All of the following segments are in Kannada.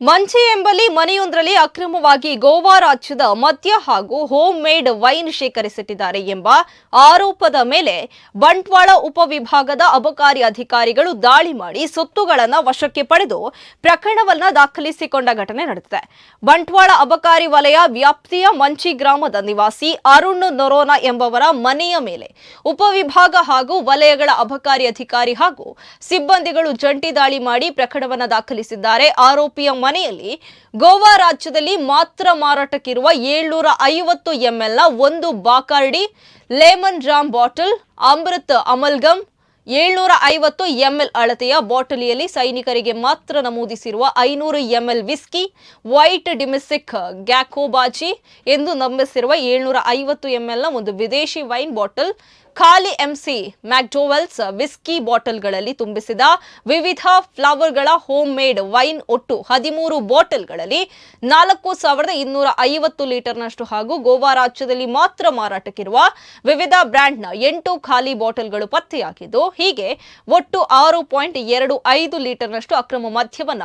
ಮಂಚಿ ಎಂಬಲ್ಲಿ ಮನೆಯೊಂದರಲ್ಲಿ ಅಕ್ರಮವಾಗಿ ಗೋವಾ ರಾಜ್ಯದ ಮದ್ಯ ಹಾಗೂ ಹೋಮ್ ಮೇಡ್ ವೈನ್ ಶೇಖರಿಸಿಟ್ಟಿದ್ದಾರೆ ಎಂಬ ಆರೋಪದ ಮೇಲೆ ಬಂಟ್ವಾಳ ಉಪವಿಭಾಗದ ಅಬಕಾರಿ ಅಧಿಕಾರಿಗಳು ದಾಳಿ ಮಾಡಿ ಸೊತ್ತುಗಳನ್ನು ವಶಕ್ಕೆ ಪಡೆದು ಪ್ರಕರಣವನ್ನ ದಾಖಲಿಸಿಕೊಂಡ ಘಟನೆ ನಡೆದಿದೆ. ಬಂಟ್ವಾಳ ಅಬಕಾರಿ ವಲಯ ವ್ಯಾಪ್ತಿಯ ಮಂಚಿ ಗ್ರಾಮದ ನಿವಾಸಿ ಅರುಣ್ ನೊರೋನಾ ಎಂಬವರ ಮನೆಯ ಮೇಲೆ ಉಪವಿಭಾಗ ಹಾಗೂ ವಲಯಗಳ ಅಬಕಾರಿ ಅಧಿಕಾರಿ ಹಾಗೂ ಸಿಬ್ಬಂದಿಗಳು ಜಂಟಿ ದಾಳಿ ಮಾಡಿ ಪ್ರಕರಣವನ್ನ ದಾಖಲಿಸಿದ್ದಾರೆ. ಆರೋಪಿಯ ಮನೆಯಲ್ಲಿ ಗೋವಾ ರಾಜ್ಯದಲ್ಲಿ ಮಾತ್ರ ಮಾರಾಟಕ್ಕಿರುವ ಏಳ್ನೂರ ಐವತ್ತು ಎಂಎಲ್ನ ಒಂದು Bacardi lemon rum bottle, Amrut amalgam ಏಳ್ನೂರ ಐವತ್ತು ಎಂಎಲ್ ಅಳತೆಯ ಬಾಟಲಿಯಲ್ಲಿ ಸೈನಿಕರಿಗೆ ಮಾತ್ರ ನಮೂದಿಸಿರುವ ಐನೂರು ಎಂಎಲ್ ವಿಸ್ಕಿ, ವೈಟ್ ಡಿಮಿಸಿಕ್ ಗ್ಯಾಕೋಬಾಜಿ ಎಂದು ನಂಬಿಸಿರುವ ಏಳ್ನೂರ ಐವತ್ತು ಎಂಎಲ್ನ ಒಂದು ವಿದೇಶಿ ವೈನ್ ಬಾಟಲ್, ಖಾಲಿ ಎಂಸಿ ಮ್ಯಾಕ್ಡೋವೆಲ್ಸ್ ವಿಸ್ಕಿ ಬಾಟಲ್ಗಳಲ್ಲಿ ತುಂಬಿಸಿದ ವಿವಿಧ ಫ್ಲವರ್ಗಳ ಹೋಮ್ ಮೇಡ್ ವೈನ್ ಒಟ್ಟು ಹದಿಮೂರು ಬಾಟಲ್ಗಳಲ್ಲಿ ನಾಲ್ಕು ಸಾವಿರದ ಇನ್ನೂರ ಐವತ್ತು ಲೀಟರ್ನಷ್ಟು ಹಾಗೂ ಗೋವಾ ರಾಜ್ಯದಲ್ಲಿ ಮಾತ್ರ ಮಾರಾಟಕ್ಕಿರುವ ವಿವಿಧ ಬ್ರ್ಯಾಂಡ್ನ ಎಂಟು ಖಾಲಿ ಬಾಟಲ್ಗಳು ಪತ್ತೆಯಾಗಿದ್ದು ಹೀಗೆ ಒಟ್ಟು ಆರು ಪಾಯಿಂಟ್ ಎರಡು ಐದು ಲೀಟರ್ನಷ್ಟು ಅಕ್ರಮ ಮದ್ಯವನ್ನ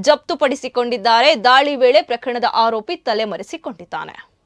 ಜಪ್ತುಪಡಿಸಿಕೊಂಡಿದ್ದಾರೆ. ದಾಳಿ ವೇಳೆ ಪ್ರಕರಣದ ಆರೋಪಿ ತಲೆಮರೆಸಿಕೊಂಡಿದ್ದಾನೆ.